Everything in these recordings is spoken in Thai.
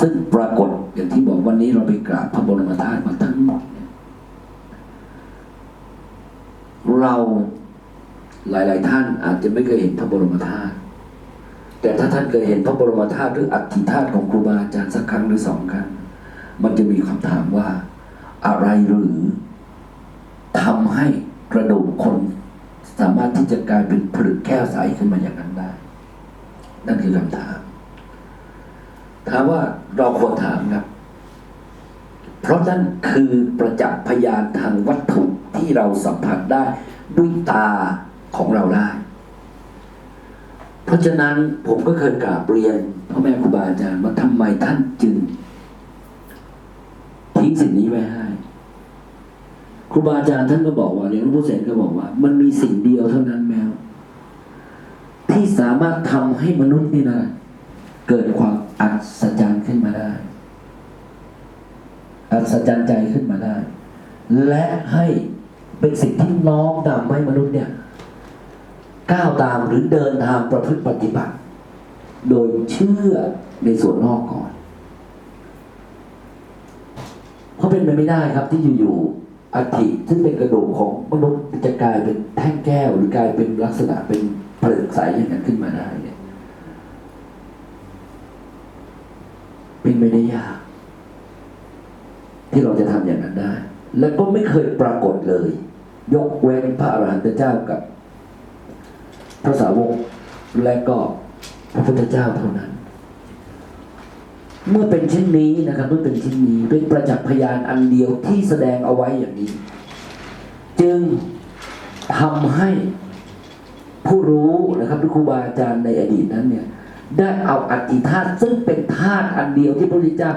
ซึ่งปรากฏอย่างที่บอกวันนี้เราไปกราบพระบรมธาตุมาทั้งหมดเราหลาย ๆ ท่านอาจจะไม่เคยเห็นพระบรมธาตุแต่ถ้าท่านเคยเห็นพระบรมธาตุหรืออัฐิธาตุของครูบาอาจารย์สักครั้งหรือสองครั้งมันจะมีคำถามว่า อะไรหรือทำให้กระดูกคน สามารถที่จะกลายเป็นผลึกแก้วใสขึ้นมาอย่างนั้นได้ นั่นคือคำถาม ถามว่าเราควรถามครับ เพราะนั่นคือประจักษ์พยานทางวัตถุที่เราสัมผัสได้ด้วยตาของเราได้ เพราะฉะนั้นผมก็เคยกราบเรียนพ่อแม่ครูบาอาจารย์ว่าทำไมท่านจึงทิ้งสิ่งนี้ไว้ให้ครูบาอาจารย์ท่านก็บอกว่าอย่างหลวงพ่อเสนก็บอกว่า มันมีสิ่งเดียวเท่านั้นแมวที่สามารถทำให้มนุษย์นี่นะ เกิดความอัศจรรย์ขึ้นมาได้ อัศจรรย์ใจขึ้นมาได้ และให้เป็นสิ่งที่น้อมนำให้มนุษย์เนี่ย ก้าวตามหรือเดินทางประพฤติปฏิบัติ โดยเชื่อในส่วนนอกก่อน เพราะเป็นไปไม่ได้ครับที่อยู่ๆอัฐิซึ่งเป็นกระดูกของมนุษย์จะกลายเป็นแท่งแก้ว หรือกลายเป็นลักษณะเป็นเปลือกใสอย่างนั้นขึ้นมาได้เนี่ย เป็นไม่ได้ยาก ที่เราจะทำอย่างนั้นได้ และก็ไม่เคยปรากฏเลย ยกเว้นพระอรหันตเจ้ากับ พระสาวกและก็พระพุทธเจ้าเท่านั้น เมื่อเป็นเช่นนี้นะครับ เมื่อเป็นเช่นนี้เป็นประจักษ์พยานอันเดียวที่แสดงเอาไว้อย่างนี้ จึงทำให้ผู้รู้นะครับหรือครูบาอาจารย์ในอดีตนั้นเนี่ย ได้เอาอัติธาตุซึ่งเป็นธาตุอันเดียวที่พระพุทธเจ้า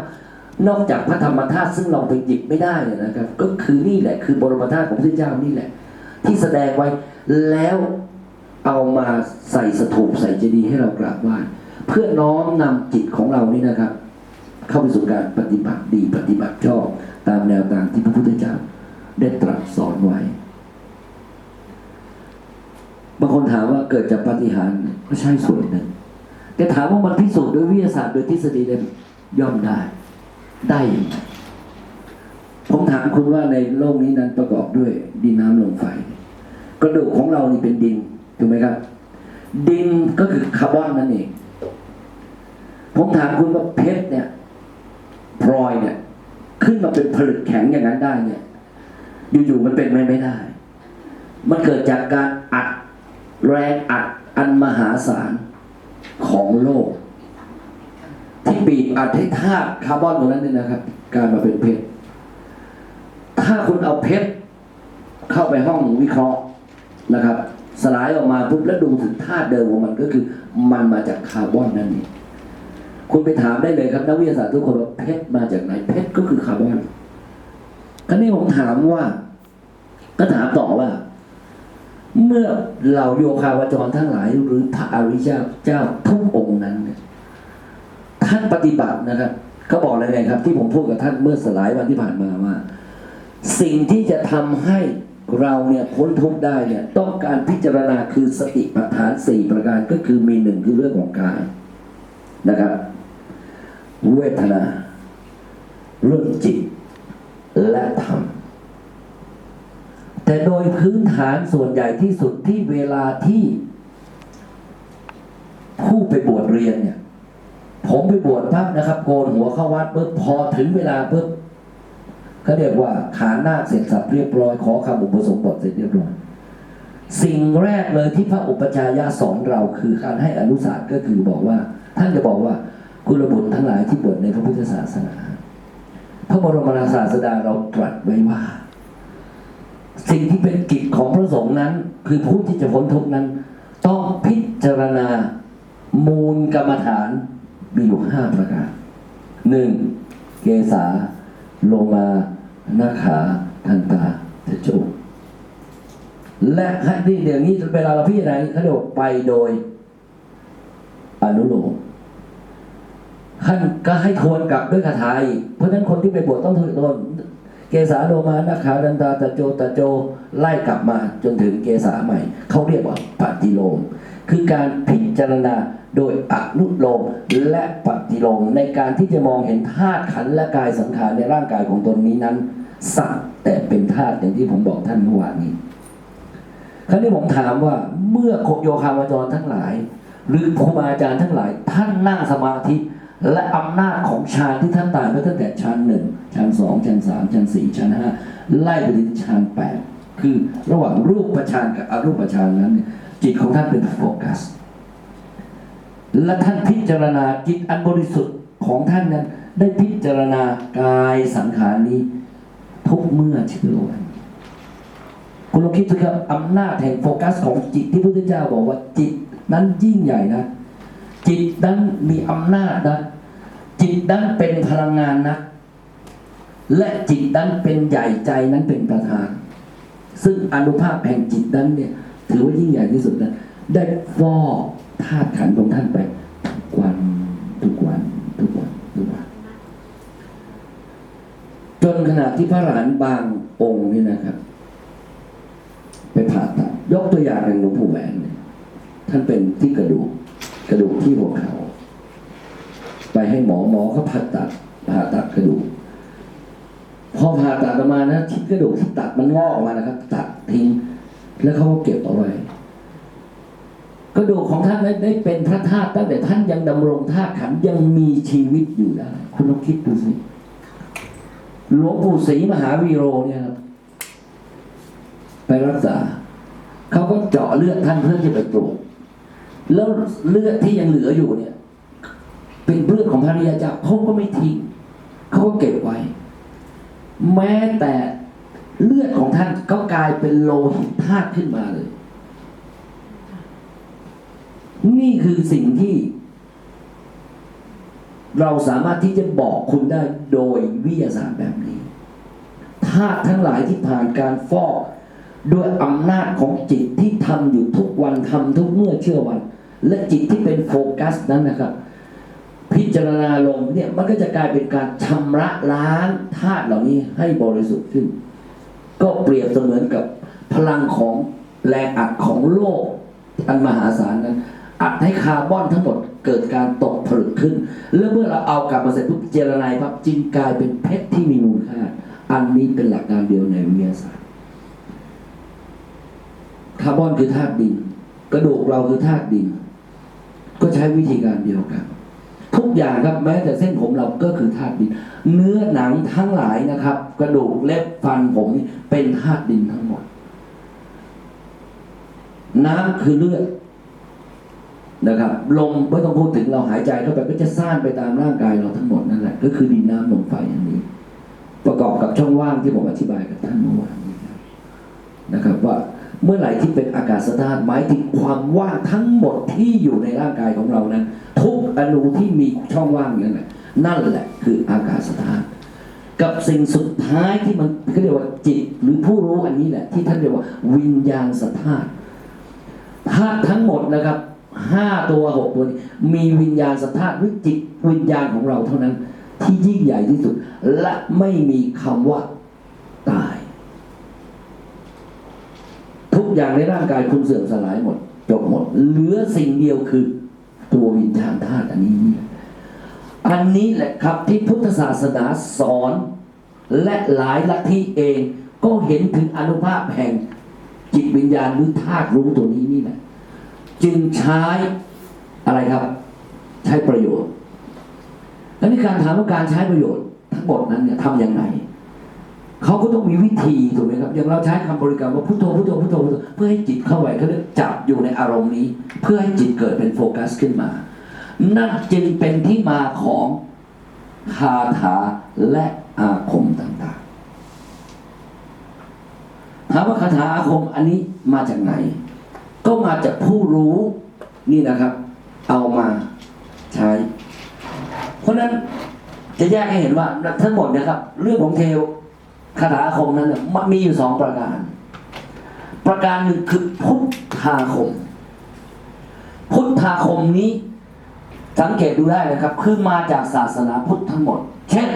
นอกจากพระธรรมธาตุซึ่งเราไปหยิบไม่ได้นะครับ ก็คือนี่แหละ คือบรมธาตุของพระพุทธเจ้านี่แหละ ที่แสดงไว้แล้วเอามาใส่สถูปใส่เจดีย์ให้เรากราบไหว้เพื่อน้อมนำจิตของเรานี่นะครับ เข้าไปสู่การปฏิบัติดีปฏิบัติชอบตามแนวทางที่พระพุทธเจ้าได้ตรัสสอนไว้บางคนถามว่าเกิดจากปฏิหารก็ใช่ส่วนหนึ่ง แต่ถามว่ามันพิสูจน์โดยวิทยาศาสตร์โดยทฤษฎีได้ย่อมได้ ได้ยังไงผมถามคุณว่าในโลกนี้นั้นประกอบด้วยดินน้ำลมไฟ กระดูกของเรานี่เป็นดินถูกไหมครับ ดินก็คือคาร์บอนนั่นเอง ผมถามคุณว่าเพชรเนี่ยพลอยเนี่ย ขึ้นมาเป็นผลึกแข็งอย่างนั้นได้เนี่ย อยู่ๆมันเป็นไปไม่ได้ มันเกิดจากการอัดแรงอัดอันมหาศาล ของโลก ที่บีบอัดให้ธาตุคาร์บอนตรงนั้นเนี่ยนะครับกลารมาเป็นเพชรถ้าคุณเอาเพชรเข้าไปห้องวิเคราะห์นะครับ สลายออกมาปุ๊บแล้วดูถึงธาตุเดิมของมันก็คือ มันมาจากคาร์บอนนั่นเองคุณไปถามได้เลยครับนักวิทยาศาสตร์ทุกคนว่าเพชรมาจากไหนเพชรก็คือคาร์บอนคราวนี้ผมถามว่า ก็ถามต่อว่า เมื่อเหล่าโยคาวจรทั้งหลายหรือพระอริยเจ้าเจ้าทุกองค์นั้นเนี่ยท่านปฏิบัตินะครับเขาบอกอะไรไงครับ ที่ผมพูดกับท่านเมื่อสลายวันที่ผ่านมาว่า สิ่งที่จะทำให้เราเนี่ยพ้นทุกข์ได้เนี่ย ต้องการพิจารณาคือสติปัฏฐานสี่ประการก็คือมีหนึ่งคือเรื่องของกายนะครับ เวทนา เรื่องจิตและธรรม แต่โดยพื้นฐานส่วนใหญ่ที่สุดที่เวลาที่ ผู้ไปบวชเรียนเนี่ย ผมไปบวชปั๊บนะครับ โกนหัวเข้าวัดปุ๊บพอถึงเวลาปุ๊บเขาเรียกว่าขานนาคเสร็จสับเรียบร้อย ขอคำอุปสมบทเสร็จเรียบร้อย สิ่งแรกเลยที่พระอุปจายะสอนเราคือการให้อนุสาส์ก็คือบอกว่า ท่านจะบอกว่ากุลบุตรทั้งหลายที่บวชในพระพุทธศาสนา พระบรมศาสดาเราตรัสไว้ว่า สิ่งที่เป็นกิจของพระสงฆ์นั้น คือผู้ที่จะพ้นทุกข์นั้น ต้องพิจารณามูลกรรมฐานมีอยู่ห้าประการหนึ่งเกษาโลมานาขาทันตาเทโจและให้นี่เดี๋ยวนี้เวลาเราพิจารณาเขาเรียกว่าไปโดย อนุโลมท่านก็ให้ทวนกลับด้วยคาถาอีกเพราะฉะนั้นคนที่ไปบวชต้องทวน เกษาโลมานาขาดันตาตะโจตะโจไล่กลับมาจนถึงเกษาใหม่ เขาเรียกว่าปฏิโลม คือการพิจารณาโดยอนุโลมและปฏิโลมในการที่จะมองเห็นธาตุขันและกายสังขารในร่างกายของตนนี้นั้นสักแต่เป็นธาตุอย่างที่ผมบอกท่านเมื่อวานนี้ คราวนี้ผมถามว่าเมื่อโยคาวจรทั้งหลาย หรือครูบาอาจารย์ทั้งหลาย ท่านนั่งสมาธิ และอำนาจของฌานที่ท่านตายไปตั้งแต่ชั้นหนึ่งชั้นสองชั้นสามชั้นสี่ชั้นห้าไล่ไปถึงชั้นแปดคือระหว่างรูปฌานกับอรูปฌานนั้น จิตของท่านเป็นโฟกัส และท่านพิจารณาจิตอันบริสุทธิ์ของท่านนั้น ได้พิจารณากายสังขารนี้ ทุกเมื่อเชื่อวันคุณลองคิดดูครับอำนาจแห่งโฟกัสของจิตที่พระพุทธเจ้าบอกว่าจิตนั้นยิ่งใหญ่นะ จิตนั้นมีอำนาจนะจิตนั้นเป็นพลังงานนะและจิตนั้นเป็นใหญ่ใจนั้นเป็นประธาน ซึ่งอนุภาพแห่งจิตนั้นเนี่ย ถือว่ายิ่งใหญ่ที่สุดนะได้ฟอกธาตุขันธ์ของท่านไปทุกวันทุกวันทุกวันทุกวันจนขณะที่พระหลานบางองค์นี่นะครับ ไปผ่าตัดยกตัวอย่างหลวงปู่แหวนเนี่ยท่านเป็นที่กระดูก กระดูกที่หัวเขาไปให้หมอหมอเขาผ่าตัดผ่าตัดกระดูกพอผ่าตัดออกมานะชิ้นกระดูกที่ตัดมันงอกออกมานะครับ ตัดทิ้ง แล้วเขาก็เก็บเอาไว้กระดูกของท่านได้เป็นพระธาตุตั้งแต่ท่านยังดำรงธาตุขันยังมีชีวิตอยู่ได้คุณลองคิดดูสิหลวงปู่ศรีมหาวีโรเนี่ยครับ ไปรักษา เขาก็เจาะเลือดท่านเพื่อที่ไปตรวจ แล้วเลือดที่ยังเหลืออยู่เนี่ย เป็นเลือดของพระริยาเจ้าเขาก็ไม่ทิ้งเขาก็เก็บไว้ แม้แต่เลือดของท่านก็กลายเป็นโลหิตธาตุขึ้นมาเลย นี่คือสิ่งที่ เราสามารถที่จะบอกคุณได้โดยวิทยาศาสตร์แบบนี้ธาตุทั้งหลายที่ผ่านการฟอกด้วยอำนาจของจิตที่ทำอยู่ทุกวันทำทุกเมื่อเชื่อวัน และจิตที่เป็นโฟกัสนั้นนะครับ พิจารณาลงเนี่ยมันก็จะกลายเป็นการชำระล้างธาตุเหล่านี้ให้บริสุทธิ์ขึ้น ก็เปรียบเสมือนกับพลังของแรงอัดของโลกอันมหาศาลนั้น อัดให้คาร์บอนทั้งหมดเกิดการตกผลึกขึ้น แล้วเมื่อเราเอากลับมาเสร็จปุ๊บเจรไนปั๊บจึงกลายเป็นเพชรที่มีมูลค่า อันนี้เป็นหลักการเดียวในวิทยาศาสตร์คาร์บอนคือธาตุดิน กระดูกเราคือธาตุดิน ก็ใช้วิธีการเดียวกัน ทุกอย่างครับแม้แต่เส้นผมเราก็คือธาตุดิน เนื้อหนังทั้งหลายนะครับ กระดูกเล็บฟันผมนี่เป็นธาตุดินทั้งหมด น้ำคือเลือดนะครับลมไม่ต้องพูดถึงเราหายใจเข้าไปก็จะซ่านไปตามร่างกายเราทั้งหมดนั่นแหละก็คือดินน้ำลมไฟอันนี้ ประกอบกับช่องว่างที่ผมอธิบายกับท่านเมื่อวานนี้ครับนะครับว่า เมื่อไหร่ที่เป็นอากาศธาตุหมายถึงความว่างทั้งหมดที่อยู่ในร่างกายของเรานั้น ทุกอนูที่มีช่องว่างนั่นแหละนั่นแหละคืออากาศธาตุกับสิ่งสุดท้ายที่มันเขาเรียกว่าจิตหรือผู้รู้อันนี้แหละ ที่ท่านเรียกว่า วิญญาณสธาตุธาตุทั้งหมดนะครับห้าตัวหกตัวนี้มีวิญญาณสธาตุหรือจิตวิญญาณของเราเท่านั้น ที่ยิ่งใหญ่ที่สุด และไม่มีคำว่าตาย ทุก อย่างในร่างกายคุณเสื่อมสลายหมด จบหมด เหลือสิ่งเดียวคือ ตัววิญญาณธาตุอันนี้นี่อันนี้แหละครับที่พุทธศาสนาสอน และหลายลัทธิเองก็เห็นถึงอนุภาพแห่งจิตวิญญาณหรือธาตุรู้ตัวนี้นี่แหละจึงใช้อะไรครับ ใช้ประโยชน์แล้วในการถามว่าการใช้ประโยชน์ทั้งหมดนั้นเนี่ยทำยังไง เขาก็ต้องมีวิธีถูกไหมครับ อย่างเราใช้คำบริกรรมว่าพุทโธพุทโธพุทโธพุทโธเพื่อให้จิตเข้าไปเขาเรียกจับอยู่ในอารมณ์นี้ เพื่อให้จิตเกิดเป็นโฟกัสขึ้นมา นั่นจึงเป็นที่มาของคาถาและอาคมต่างๆถามว่าคาถาอาคมอันนี้มาจากไหน ก็มาจากผู้รู้นี่นะครับ เอามาใช้ เพราะฉะนั้นจะแยกให้เห็นว่าทั้งหมดนะครับ เรื่องของเทว คาถาอาคมนั้นมันมีอยู่สองประการ ประการหนึ่งคือพุทธาคม พุทธาคมนี้สังเกตดูได้นะครับ คือมาจากศาสนาพุทธทั้งหมด เช่น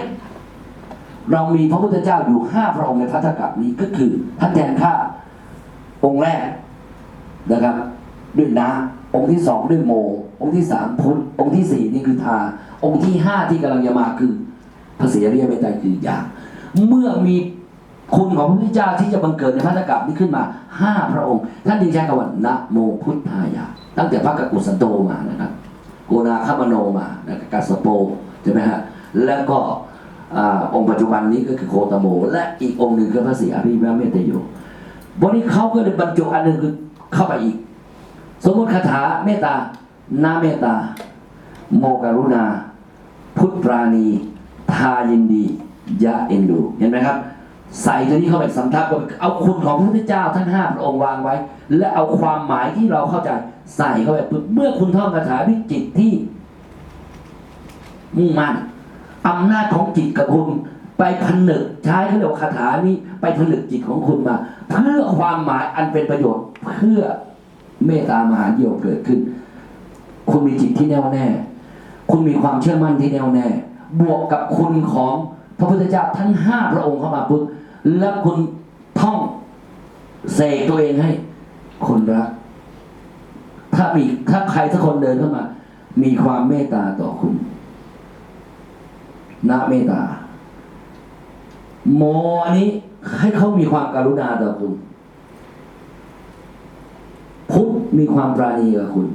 เรามีพระพุทธเจ้าอยู่ห้าพระองค์ในพัทธกัปนี้ก็คือท่านแทนข้าองค์แรกนะครับ ด้วยนะองค์ที่สองด้วยโม องค์ที่สามพุทธองค์ที่สี่นี่คือทา องค์ที่ห้าที่กำลังจะมาคือพระเสียเรียเมตไตรคือย่างเมื่อมี คุณของพระพุทธเจ้าที่จะบังเกิดในพันธกับนี้ขึ้นมาห้าพระองค์ ท่านจึงใช้คำว่านะโมพุทธายาตั้งแต่พระกักุสันโตมานะครับโกนาคามโนมานะครับกัสโปใช่ไหมฮะแล้วก็อองค์ปัจจุบันนี้ก็คือโคตโม และอีกองค์หนึ่งคือพระศรีอริยเมตโยวันนี้เขาก็เลยบรรจุอันหนึ่งคือเข้าไปอีก สมมติคาถาเมตตานาเมตตา โมกรุณา พุทธปราณี ทายินดี ยะเอ็นดู เห็นไหมครับ ใส่ตัวนี้เข้าไปสำทับกับเอาคุณของพระพุทธเจ้าทั้งห้าพระองค์วางไว้ และเอาความหมายที่เราเข้าใจใส่เข้าไปปุ๊บเมื่อคุณท่องคาถาด้วยจิตที่ มุ่งมั่นอำนาจของจิตกับคุณ ไปผนึกใช้เขาเรียกว่าคาถานี้ไปผนึกจิตของคุณมา เพื่อความหมายอันเป็นประโยชน์เพื่อเมตตามหานิยมเกิดขึ้น คุณมีจิตที่แน่วแน่ คุณมีความเชื่อมั่นที่แน่วแน่ บวกกับคุณของพระพุทธเจ้าทั้งห้าพระองค์เข้ามาปุ๊บ แล้วคุณท่องเสกตัวเองให้ คนรัก ถ้ามีถ้าใครสักคนเดินเข้ามา มีความเมตตาต่อคุณนะเมตตา โมอันนี้ให้เขามีความการุณาต่อคุณพุทธมีความปราณีกับคุณ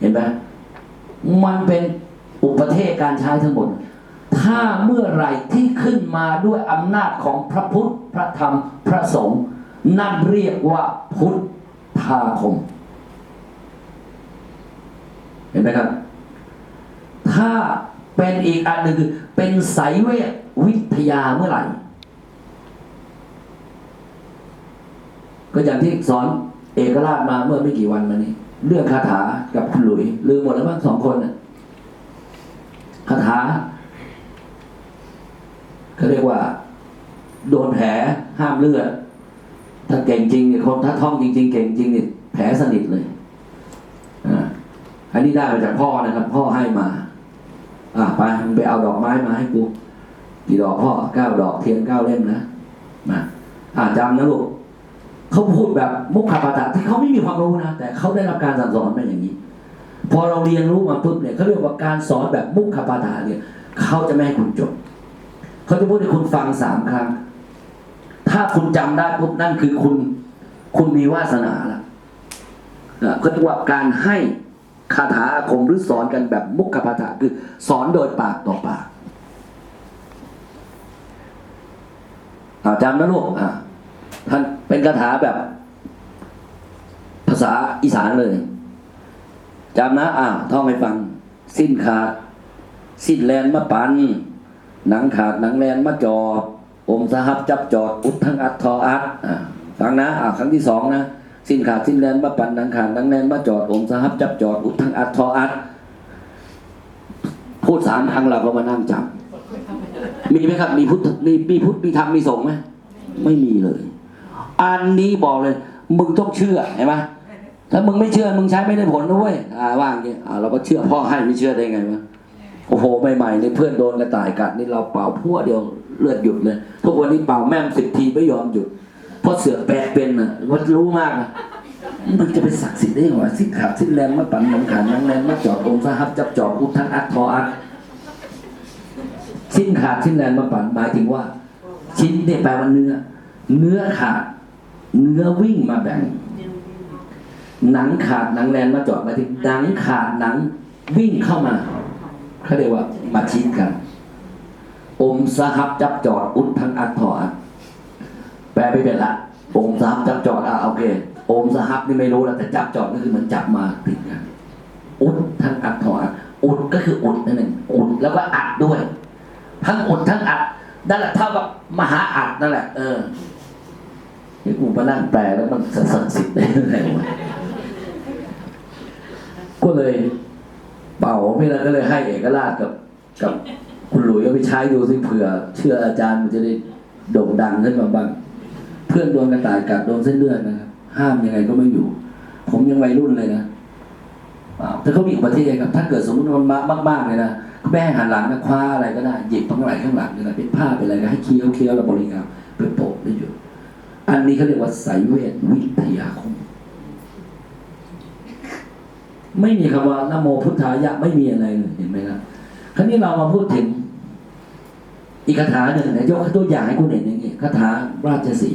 เห็นไหมมันเป็นอุปเทศการใช้ทั้งหมด ถ้าเมื่อไหร่ที่ขึ้นมาด้วยอำนาจของพระพุทธ พระธรรม พระสงฆ์นั่นเรียกว่าพุทธาคม เห็นไหมครับ ถ้าเป็นอีกอันหนึ่งคือเป็นไสยเวทวิทยาเมื่อไหร่ ก็อย่างที่สอนเอกราชมาเมื่อไม่กี่วันมานี้ เรื่องคาถากับคุณหลุยลืมหมดแล้วบ้างสองคนนะคาถา เขาเรียกว่า โดนแผลห้ามเลือดถ้าเก่งจริงเนี่ยคนถ้าท่องจริง ๆ เก่งจริงเนี่ยแผลสนิทเลยอันนี้ได้มาจากพ่อนะครับ พ่อให้มา อะไปไปเอาดอกไม้มาให้กูกี่ดอกพ่อเก้าดอกเทียนเก้าเล่มนะมาอ่าจำนะลูกเขาพูดแบบมุขปาฐะที่เขาไม่มีความรู้นะแต่เขาได้รับการสั่งสอนมาอย่างนี้ พอเราเรียนรู้มาปุ๊บเนี่ยเขาเรียกว่าการสอนแบบมุขปาฐะเนี่ยเขาจะไม่ให้คุณจบ เขาจะพูดให้คุณฟังสามครั้ง ถ้าคุณจำได้ปุ๊บนั่นคือคุณ คุณมีวาสนาละก็เรียกว่าการให้คาถาอาคมหรือสอนกันแบบมุขปาฐะคือสอนโดยปากต่อปากาจำนะลูกอ่าท่านเป็นคาถาแบบ ภาษาอีสานเลยจำนะ อ่าท่องให้ฟัง สิ้นขาดสิ้นแลนมาปัน หนังขาดหนังแลนมาจออมสหับจับจอดอุดทั้งอัดทออัดฟังนะอ่าครั้งที่สองนะสิ้นขาดสิ้นแลนมาปันหนังขาดหนังแลนมาจอดอมสหับจับจอดอุดทั้งอัดทออัดพูดสามครั้งเราก็มานั่งจำมีไหมครับ มีพุทธมีมีพุทธมีธรรมมีสงฆ์ไหมไม่มีเลย อันนี้บอกเลย มึงต้องเชื่อเห็นไหมถ้ามึงไม่เชื่อมึงใช้ไม่ได้ผลนะเว้ยอ่าว่าอย่างงี้อ่าเราก็เชื่อพ่อให้ไม่เชื่อได้ไงวะ โอ้โหใหม่ๆในเพื่อนโดนกระต่ายกัดนี่เราเป่าพั่วเดียวเลือดหยุดเลยทุกวันนี้เป่าแม่มสิบทีไม่ยอมหยุดเพราะเสือแปลกเป็นอะวัดรู้มากนะมันจะไปศักดิ์สิทธิ์ได้ยังไงสิ้นขาดสิ้นแรงมาปั่นน้ำขาดนังแรงมาจอดองค์สหับจับจอดอุทังอัดทออัดสิ้นขาดสิ้นแรงมาปั่นหมายถึงว่า ชิ้นเนี่ยแปลว่าเนื้อ เนื้อขาด เนื้อวิ่งมาแบ่งหนังขาดหนังแลนมาจอดหมายถึงหนังขาดหนังวิ่งเข้ามา เขาเรียกว่ามาชิดกัน อมสหับจับจอดอุดทั้งอัดถอดแปลไปเป็นละอมสหับจับจอดอะโอเคอมสหับนี่ไม่รู้แล้วแต่จับจอดก็คือมันจับมาติดกัน อุดทั้งอัดถอดอุดก็คืออุดนั่นเองอุดแล้วก็อัดด้วย ทั้งอุดทั้งอัดนั่นแหละเท่ากับมหาอัดนั่นแหละ เออที่กูมานั่งแปลแล้วมันศักดิ์สิทธิ์ได้ยังไงวะก็เลย เป่าพี่นั้นก็เลยให้เอกราชกับกับคุณหลุยเอาไปใช้ดูสิเผื่อ เชื่ออาจารย์มันจะได้โด่งดังขึ้นมาบ้าง เพื่อนโดนกระต่ายกัดโดนเส้นเลือดนะครับห้ามยังไงก็ไม่อยู่ ผมยังวัยรุ่นเลยนะอ้าวถ้าเขามีอุบัติเหตุครับ ถ้าเกิดสมมติมันมากๆเลยนะแม่หันหลังนะคว้าอะไรก็ได้หยิบข้างหลังข้างหลังนี่นะเป็นผ้าเป็นอะไรก็ให้เคี้ยวเคี้ยวแล้วบริกรรมไปโปะได้อยู่ อันนี้เขาเรียกว่าไสยเวทวิทยาคม ไม่มีคำว่านโมพุทธายะไม่มีอะไรเลยเห็นไหมครับคราวนี้เรามาพูดถึงอีกคาถาหนึ่งนะยกตัวอย่างให้คุณเห็นอย่างนี้คาถาราชสี